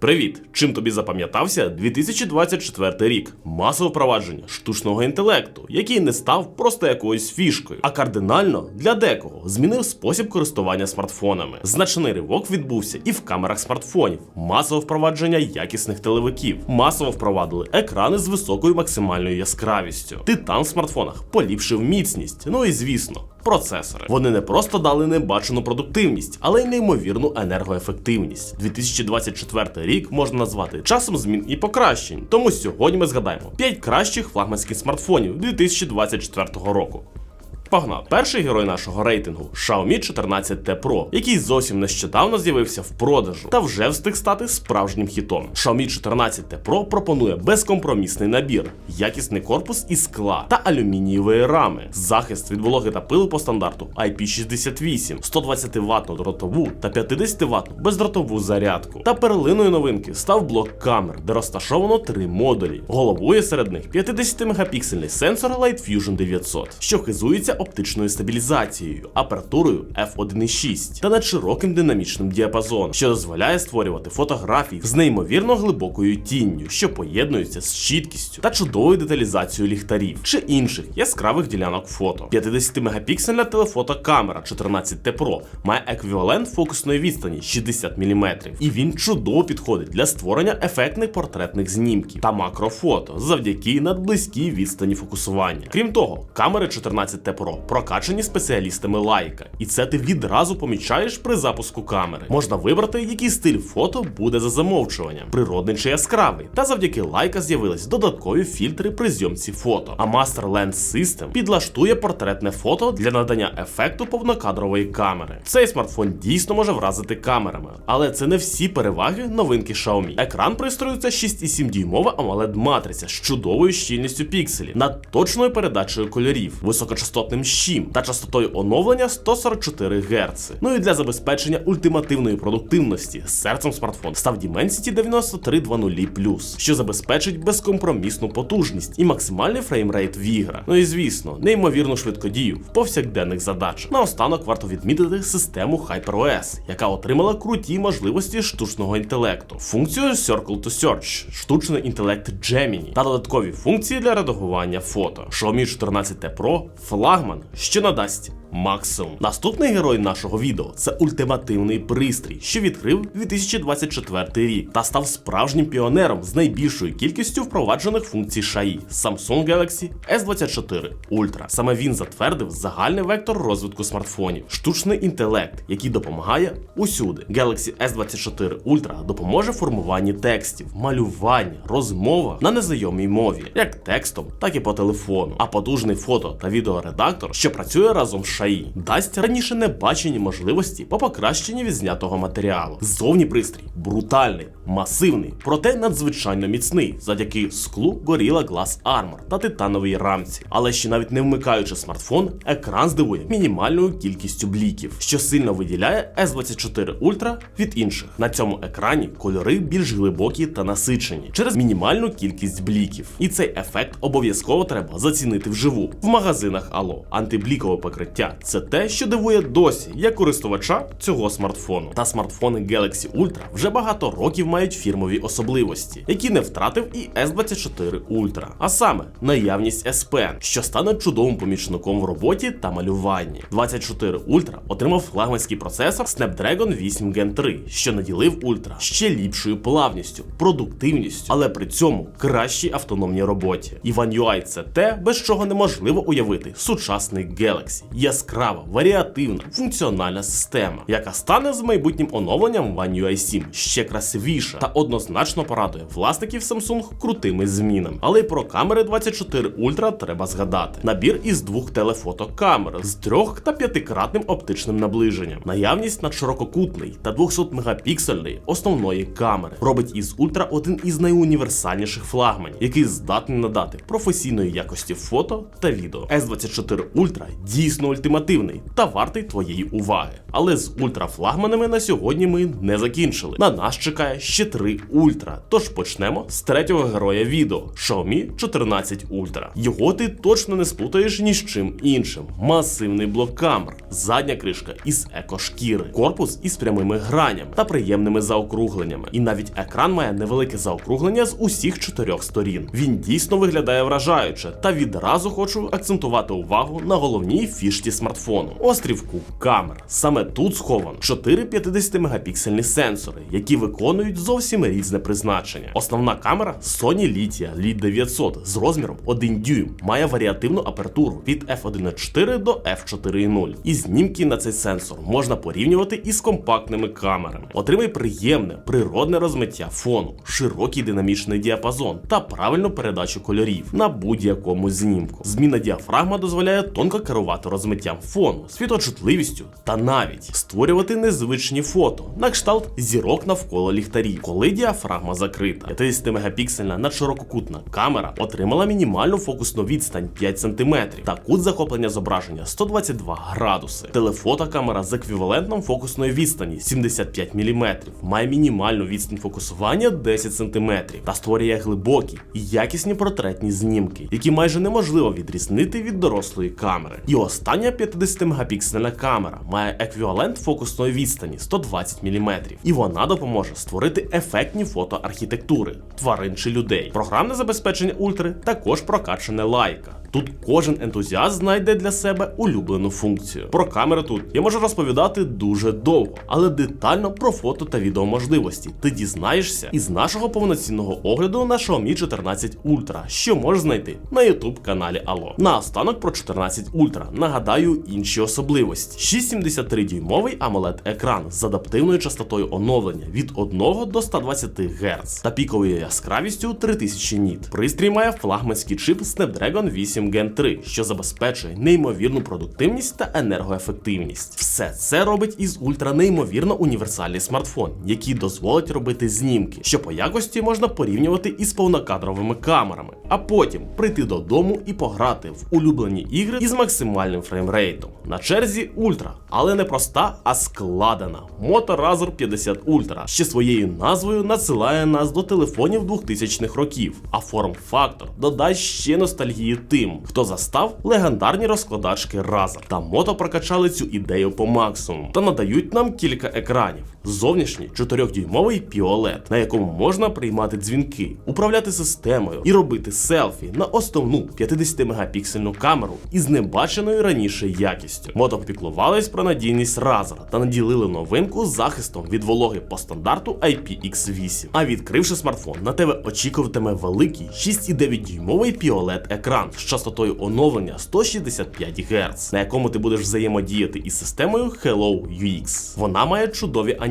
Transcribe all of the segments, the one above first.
Привіт! Чим тобі запам'ятався 2024 рік? Масове впровадження штучного інтелекту, який не став просто якоюсь фішкою, а кардинально для декого змінив спосіб користування смартфонами. Значний ривок відбувся і в камерах смартфонів, масове впровадження якісних телевиків, масово впровадили екрани з високою максимальною яскравістю. Титан в смартфонах поліпшив міцність. Ну і звісно. Процесори вони не просто дали небачену продуктивність, але й неймовірну енергоефективність. 2024 рік можна назвати часом змін і покращень. Тому сьогодні ми згадаємо 5 кращих флагманських смартфонів 2024 року. Погнали. Перший герой нашого рейтингу Xiaomi 14T Pro, який зовсім нещодавно з'явився в продажу та вже встиг стати справжнім хітом. Xiaomi 14T Pro пропонує безкомпромісний набір, якісний корпус із скла та алюмінієвої рами, захист від вологи та пилу по стандарту IP68, 120 ваттну дротову та 50 ваттну бездротову зарядку. Та перлиною новинки став блок камер, де розташовано три модулі. Головує серед них 50-мегапіксельний сенсор Light Fusion 900, що хизується оптичною стабілізацією, апертурою f1.6 та надшироким динамічним діапазоном, що дозволяє створювати фотографії з неймовірно глибокою тінню, що поєднуються з чіткістю та чудовою деталізацією ліхтарів чи інших яскравих ділянок фото. 50-мегапіксельна телефотокамера 14T Pro має еквівалент фокусної відстані 60 мм, і він чудово підходить для створення ефектних портретних знімків та макрофото завдяки надблизькій відстані фокусування. Крім того, камери 14T Pro прокачані спеціалістами лайка, і це ти відразу помічаєш при запуску камери. Можна вибрати, який стиль фото буде за замовчуванням, природний чи яскравий. Та завдяки лайка з'явились додаткові фільтри при зйомці фото. А Master Lens System підлаштує портретне фото для надання ефекту повнокадрової камери. Цей смартфон дійсно може вразити камерами, але це не всі переваги новинки Xiaomi. Екран пристрою це 6,7 дюймова amoled матриця з чудовою щільністю пікселів, над точною передачею кольорів, високочастотним щім та частотою оновлення 144 Гц. Ну і для забезпечення ультимативної продуктивності серцем смартфон став Dimensity 9320+, що забезпечить безкомпромісну потужність і максимальний фреймрейт в іграх. Ну і звісно, неймовірну швидкодію в повсякденних задачах. Наостанок варто відмітити систему HyperOS, яка отримала круті можливості штучного інтелекту, функцію Circle to Search, штучний інтелект Gemini та додаткові функції для редагування фото. Xiaomi 14T Pro флагман, що надасть максимум. Наступний герой нашого відео це ультимативний пристрій, що відкрив 2024 рік та став справжнім піонером з найбільшою кількістю впроваджених функцій SHAI Samsung Galaxy S24 Ultra. Саме він затвердив загальний вектор розвитку смартфонів, штучний інтелект, який допомагає усюди. Galaxy S24 Ultra допоможе формуванні текстів, малюванні, розмовах на незнайомій мові, як текстом, так і по телефону. А потужний фото та відеоредактор, що працює разом з шаї, дасть раніше небачені можливості по покращенні відзнятого матеріалу. Зовні пристрій брутальний, масивний, проте надзвичайно міцний, завдяки склу Gorilla Glass Armor та титановій рамці. Але ще навіть не вмикаючи смартфон, екран здивує мінімальною кількістю бліків, що сильно виділяє S24 Ultra від інших. На цьому екрані кольори більш глибокі та насичені через мінімальну кількість бліків. І цей ефект обов'язково треба зацінити вживу в магазинах Ало. Антиблікове покриття це те, що дивує досі як користувача цього смартфону. Та смартфони Galaxy Ultra вже багато років мають фірмові особливості, які не втратив і S24 Ultra. А саме наявність Pen, що стане чудовим помічником в роботі та малюванні. 24 Ultra отримав флагманський процесор Snapdragon 8 Gen 3, що наділив Ultra ще ліпшою плавністю, продуктивністю, але при цьому кращій автономній роботі. І One UI – це те, без чого неможливо уявити сучасний Galaxy. Яскрава, варіативна, функціональна система, яка стане з майбутнім оновленням One UI 7 ще красивіша та однозначно порадує власників Samsung крутими змінами. Але й про камери 24 Ultra треба згадати. Набір із двох телефотокамер з трьох та п'ятикратним оптичним наближенням. Наявність надширококутний та 200 мегапіксельної основної камери робить із Ultra один із найуніверсальніших флагманів, який здатний надати професійної якості фото та відео. S24 Ultra дійсно ультимативний та вартий твоєї уваги. Але з ультрафлагманами на сьогодні ми не закінчили. На нас чекає ще три Ультра. Тож почнемо з третього героя відео Xiaomi 14 Ultra. Його ти точно не сплутаєш ні з чим іншим. Масивний блок камер, задня кришка із екошкіри, корпус із прямими гранями та приємними заокругленнями. І навіть екран має невелике заокруглення з усіх чотирьох сторін. Він дійсно виглядає вражаюче, та відразу хочу акцентувати увагу на головній фішці смартфону острівку камер. Саме тут сховано 4 50-мегапіксельні сенсори, які виконують зовсім різне призначення. Основна камера Sony Litia LIT 900 з розміром 1 дюйм, має варіативну апертуру від f1.4 до f4.0. І знімки на цей сенсор можна порівнювати із компактними камерами. Отримай приємне природне розмиття фону, широкий динамічний діапазон та правильну передачу кольорів на будь-якому знімку. Зміна діафрагма дозволяє тонко керувати розмиттям фону, світочутливістю та навіть створювати незвичні фото на кшталт зірок навколо ліхтарів. Коли діафрагма закрита, 50-мегапіксельна надширококутна камера отримала мінімальну фокусну відстань 5 см та кут захоплення зображення 122 градуси. Телефотокамера з еквівалентом фокусної відстані 75 мм має мінімальну відстань фокусування 10 см та створює глибокі і якісні портретні знімки, які майже неможливо відрізнити від дорослої камери. І остання 50-мегапіксельна камера має еквівалент фокусної відстані 120 мм, і вона допоможе створити ефектні фото архітектури, тварин чи людей. Програмне забезпечення ультри також прокачане лайка. Тут кожен ентузіаст знайде для себе улюблену функцію. Про камери тут я можу розповідати дуже довго, але детально про фото та відеоможливості ти дізнаєшся із нашого повноцінного огляду на Xiaomi 14 Ultra, що можеш знайти на YouTube каналі Allo. Наостанок про 14 Ultra нагадаю інші особливості: 6,73 дюймовий amoled екран з адаптивною частотою оновлення від 1 до 120 Гц та піковою яскравістю 3000 ніт. Пристрій має флагманський чип Snapdragon 8 Gen 3, що забезпечує неймовірну продуктивність та енергоефективність. Все це робить із ультра неймовірно універсальний смартфон, який дозволить робити знімки, що по якості можна порівнювати із повнокадровими камерами, а потім прийти додому і пограти в улюблені ігри із максимальним фреймрейтом. На черзі ультра, але не проста, а складена. Moto Razr 50 Ultra ще своєю назвою надсилає нас до телефонів 2000-х років, а форм-фактор додасть ще ностальгії тим, хто застав легендарні розкладачки Razer. Та мото прокачали цю ідею по максимуму та надають нам кілька екранів. Зовнішній 4-дюймовий POLED, на якому можна приймати дзвінки, управляти системою і робити селфі на основну 50-мегапіксельну камеру із небаченою раніше якістю. Мото попіклувались про надійність Razer та наділили новинку захистом від вологи по стандарту IPX8. А відкривши смартфон, на тебе очікуватиме великий 6,9 дюймовий POLED екран з частотою оновлення 165 Гц, на якому ти будеш взаємодіяти із системою Hello UX. Вона має чудові анімації,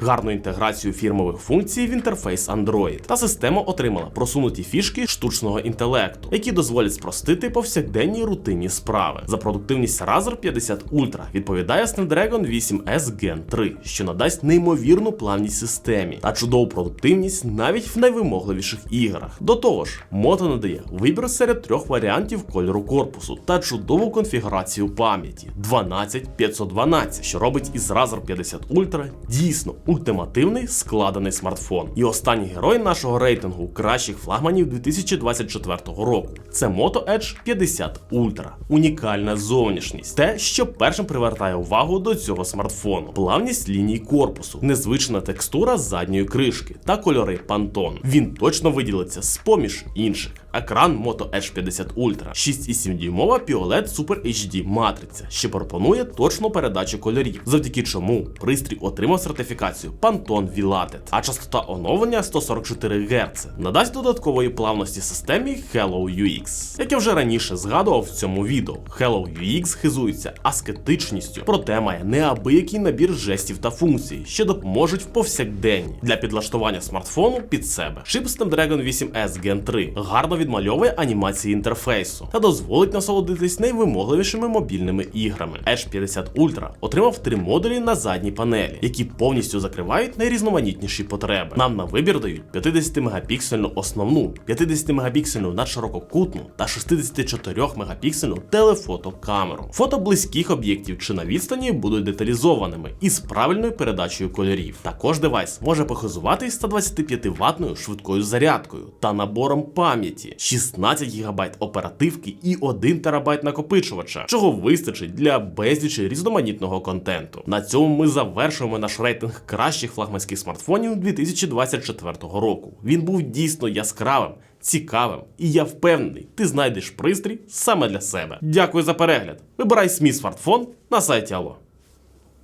гарну інтеграцію фірмових функцій в інтерфейс Android. Та система отримала просунуті фішки штучного інтелекту, які дозволять спростити повсякденні рутинні справи. За продуктивність Razer 50 Ultra відповідає Snapdragon 8S Gen 3, що надасть неймовірну плавність системі та чудову продуктивність навіть в найвимогливіших іграх. До того ж, мото надає вибір серед трьох варіантів кольору корпусу та чудову конфігурацію пам'яті 12512, що робить із Razer 50 Ultra дійсно ультимативний складений смартфон. І останній герой нашого рейтингу кращих флагманів 2024 року це Moto Edge 50 Ultra. Унікальна зовнішність, те, що першим привертає увагу до цього смартфону, плавність ліній корпусу, незвична текстура задньої кришки та кольори Pantone. Він точно виділиться з поміж інших. Екран Moto Edge 50 Ultra, 6,7 дюймова POLED Super HD матриця, що пропонує точну передачу кольорів, завдяки чому пристрій отримав сертифікацію Pantone Vilated, а частота оновлення 144 Гц надасть додаткової плавності системі Hello UX. Як я вже раніше згадував в цьому відео, Hello UX хизується аскетичністю, проте має неабиякий набір жестів та функцій, що допоможуть в повсякденні для підлаштування смартфону під себе. Чип Snapdragon 8S Gen 3 гарно відмальовує анімації інтерфейсу та дозволить насолодитись найвимогливішими мобільними іграми. Edge 50 Ultra отримав три модулі на задній панелі, які повністю закривають найрізноманітніші потреби. Нам на вибір дають 50-мегапіксельну основну, 50-мегапіксельну надширококутну та 64-мегапіксельну телефотокамеру. Фото близьких об'єктів чи на відстані будуть деталізованими і з правильною передачею кольорів. Також девайс може похизувати 125 ватною швидкою зарядкою та набором пам'яті, 16 ГБ оперативки і 1 ТБ накопичувача, чого вистачить для безлічі різноманітного контенту. На цьому ми завершуємо наш рейтинг кращих флагманських смартфонів 2024 року. Він був дійсно яскравим. Цікавим, і я впевнений, ти знайдеш пристрій саме для себе. Дякую за перегляд. Вибирай смій смартфон на сайті Алло.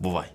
Бувай!